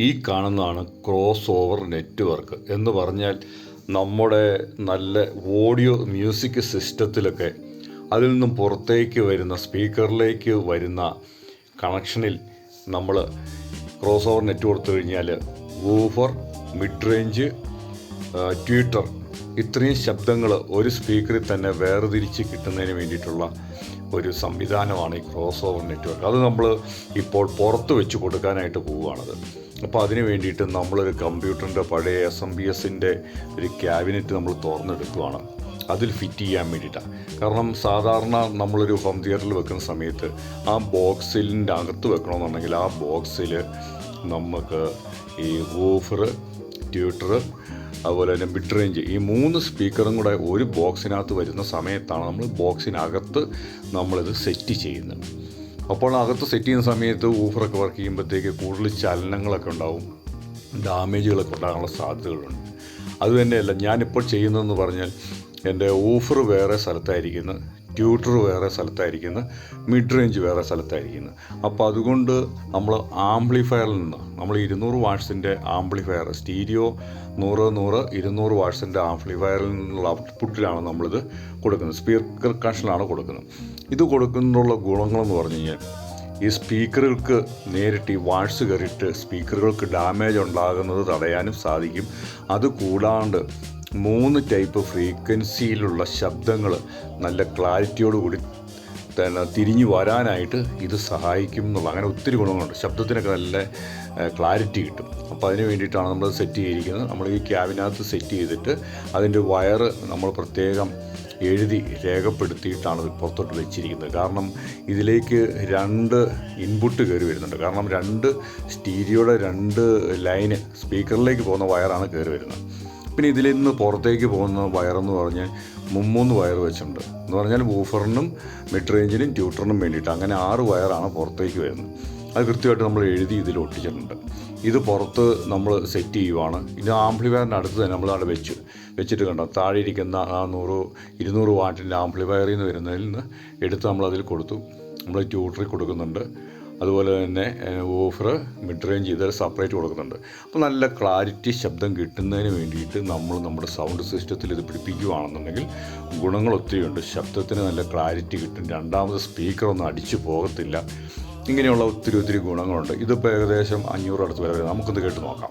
ഈ കാണുന്നതാണ് cross over network എന്ന് പറഞ്ഞാൽ നമ്മുടെ നല്ല ഓഡിയോ മ്യൂസിക് സിസ്റ്റത്തിലൊക്കെ അതിൽ നിന്നും പുറത്തേക്ക് വരുന്ന സ്പീക്കറിലേക്ക് വരുന്ന കണക്ഷനിൽ നമ്മൾ ക്രോസ് ഓവർ നെറ്റ് കൊടുത്തു കഴിഞ്ഞാൽ വൂഫർ മിഡ് റേഞ്ച് ട്വിറ്റർ ഇത്രയും ശബ്ദങ്ങൾ ഒരു സ്പീക്കറിൽ തന്നെ വേർതിരിച്ച് കിട്ടുന്നതിന് വേണ്ടിയിട്ടുള്ള ഒരു സംവിധാനമാണ് ഈ ക്രോസ് ഓവർ നെറ്റ്വർക്ക് അത് നമ്മൾ ഇപ്പോൾ പുറത്ത് വെച്ച് കൊടുക്കാനായിട്ട് പോവുകയാണത്. അപ്പോൾ അതിന് വേണ്ടിയിട്ട് നമ്മളൊരു കമ്പ്യൂട്ടറിന്റെ പഴയ എസ് എം ബി എസിന്റെ ഒരു ക്യാബിനറ്റ് നമ്മൾ തുറന്നെടുക്കുകയാണ്. അതിൽ ഫിറ്റ് ചെയ്യാൻ വേണ്ടിയിട്ടാണ് കാരണം സാധാരണ നമ്മളൊരു ഹോം തിയേറ്ററിൽ വെക്കുന്ന സമയത്ത് ആ ബോക്സിലിന്റെ അകത്ത് വെക്കണമെന്നുണ്ടെങ്കിൽ ആ ബോക്സിൽ നമുക്ക് ഈ വൂഫർ ട്യൂട്ടർ അതുപോലെ തന്നെ മിഡ് റേഞ്ച് ഈ മൂന്ന് സ്പീക്കറും കൂടെ ഒരു ബോക്സിനകത്ത് വരുന്ന സമയത്താണ് നമ്മൾ ബോക്സിനകത്ത് നമ്മളിത് സെറ്റ് ചെയ്യുന്നത്. അപ്പോൾ അകത്ത് സെറ്റ് ചെയ്യുന്ന സമയത്ത് ഊഫറൊക്കെ വർക്ക് ചെയ്യുമ്പോഴത്തേക്ക് കൂടുതൽ ചലനങ്ങളൊക്കെ ഉണ്ടാവും. ഡാമേജുകളൊക്കെ ഉണ്ടാകാനുള്ള സാധ്യതകളുണ്ട്. അതുതന്നെയല്ല ഞാനിപ്പോൾ ചെയ്യുന്നതെന്ന് പറഞ്ഞാൽ എന്റെ ഊഫർ വേറെ സ്ഥലത്തായിരിക്കുന്നു. ട്യൂട്ടർ വേറെ സ്ഥലത്തായിരിക്കുന്നു മിഡ് റേഞ്ച് വേറെ സ്ഥലത്തായിരിക്കുന്നു. അപ്പോൾ അതുകൊണ്ട് നമ്മൾ ആംപ്ലിഫയറിൽ നിന്ന് നമ്മൾ ഇരുന്നൂറ് വാട്ട്സിന്റെ ആംപ്ലിഫയർ സ്റ്റീരിയോ നൂറ് നൂറ് ഇരുന്നൂറ് വാട്ട്സിന്റെ ആംപ്ലിഫയറിൽ നിന്നുള്ള ഔട്ട്പുട്ടിലാണ് നമ്മളിത് കൊടുക്കുന്നത്. സ്പീക്കർ കണക്ഷനിലാണ് കൊടുക്കുന്നത്. ഇത് കൊടുക്കുന്നതിനുള്ള ഗുണങ്ങളെന്ന് പറഞ്ഞു കഴിഞ്ഞാൽ ഈ സ്പീക്കറുകൾക്ക് നേരിട്ട് ഈ വാട്സ് കയറിയിട്ട് സ്പീക്കറുകൾക്ക് ഡാമേജ് ഉണ്ടാകുന്നത് തടയാനും സാധിക്കും. അത് കൂടാണ്ട് മൂന്ന് ടൈപ്പ് ഫ്രീക്വൻസിയിലുള്ള ശബ്ദങ്ങൾ നല്ല ക്ലാരിറ്റിയോടുകൂടി തന്നെ തിരിഞ്ഞു വരാനായിട്ട് ഇത് സഹായിക്കും എന്നുള്ള അങ്ങനെ ഒത്തിരി ഗുണങ്ങളുണ്ട്. ശബ്ദത്തിനൊക്കെ നല്ല ക്ലാരിറ്റി കിട്ടും. അപ്പോൾ അതിന് വേണ്ടിയിട്ടാണ് നമ്മൾ സെറ്റ് ചെയ്തിരിക്കുന്നത്. നമ്മൾ ഈ ക്യാബിനകത്ത് സെറ്റ് ചെയ്തിട്ട് അതിന്റെ വയർ നമ്മൾ പ്രത്യേകം എഴുതി രേഖപ്പെടുത്തിയിട്ടാണ് പുറത്തോട്ട് വെച്ചിരിക്കുന്നത്. കാരണം ഇതിലേക്ക് രണ്ട് ഇൻപുട്ട് കയറി വരുന്നുണ്ട്. കാരണം രണ്ട് സ്റ്റീരിയോയുടെ രണ്ട് ലൈന് സ്പീക്കറിലേക്ക് പോകുന്ന വയറാണ് കയറി വരുന്നത്. പിന്നെ ഇതിൽ നിന്ന് പുറത്തേക്ക് പോകുന്ന വയറെന്ന് പറഞ്ഞാൽ മുമ്മൂന്ന് വയർ വെച്ചിട്ടുണ്ട്. എന്ന് പറഞ്ഞാൽ വൂഫറിനും മിഡ് റേഞ്ചിനും ട്യൂട്ടറിനും വേണ്ടിയിട്ട് അങ്ങനെ ആറ് വയറാണ് പുറത്തേക്ക് വരുന്നത്. അത് കൃത്യമായിട്ട് നമ്മൾ എഴുതി ഇതിൽ ഒട്ടിച്ചിട്ടുണ്ട്. ഇത് പുറത്ത് നമ്മൾ സെറ്റ് ചെയ്യുവാണ്. ഇത് ആംപ്ലിഫയറിന്റെ അടുത്ത് തന്നെ നമ്മൾ അവിടെ വെച്ച് വെച്ചിട്ട് കണ്ടോ? താഴെ ഇരിക്കുന്ന ആ നൂറ് ഇരുന്നൂറ് വാട്ടിന്റെ ആംപ്ലിഫയറിൽ നിന്ന് വരുന്നതിൽ നിന്ന് എടുത്ത് നമ്മളതിൽ കൊടുത്തു. നമ്മൾ ട്യൂട്ടറിൽ കൊടുക്കുന്നുണ്ട്. അതുപോലെ തന്നെ ഓഫർ മിഡ് റേഞ്ച് ഇതൊരു സെപ്പറേറ്റ് കൊടുക്കുന്നുണ്ട്. അപ്പോൾ നല്ല ക്ലാരിറ്റി ശബ്ദം കിട്ടുന്നതിന് വേണ്ടിയിട്ട് നമ്മൾ നമ്മുടെ സൗണ്ട് സിസ്റ്റത്തിൽ ഇത് പിടിപ്പിക്കുകയാണെന്നുണ്ടെങ്കിൽ ഗുണങ്ങൾ ഒത്തിരിയുണ്ട് ശബ്ദത്തിന് നല്ല ക്ലാരിറ്റി കിട്ടും. രണ്ടാമത് സ്പീക്കറൊന്നും അടിച്ചു പോകത്തില്ല. ഇങ്ങനെയുള്ള ഒത്തിരി ഒത്തിരി ഗുണങ്ങളുണ്ട്. ഇതിപ്പോൾ ഏകദേശം അഞ്ഞൂറ് അടുത്ത് വരെ നമുക്കൊന്ന് കേട്ട് നോക്കാം.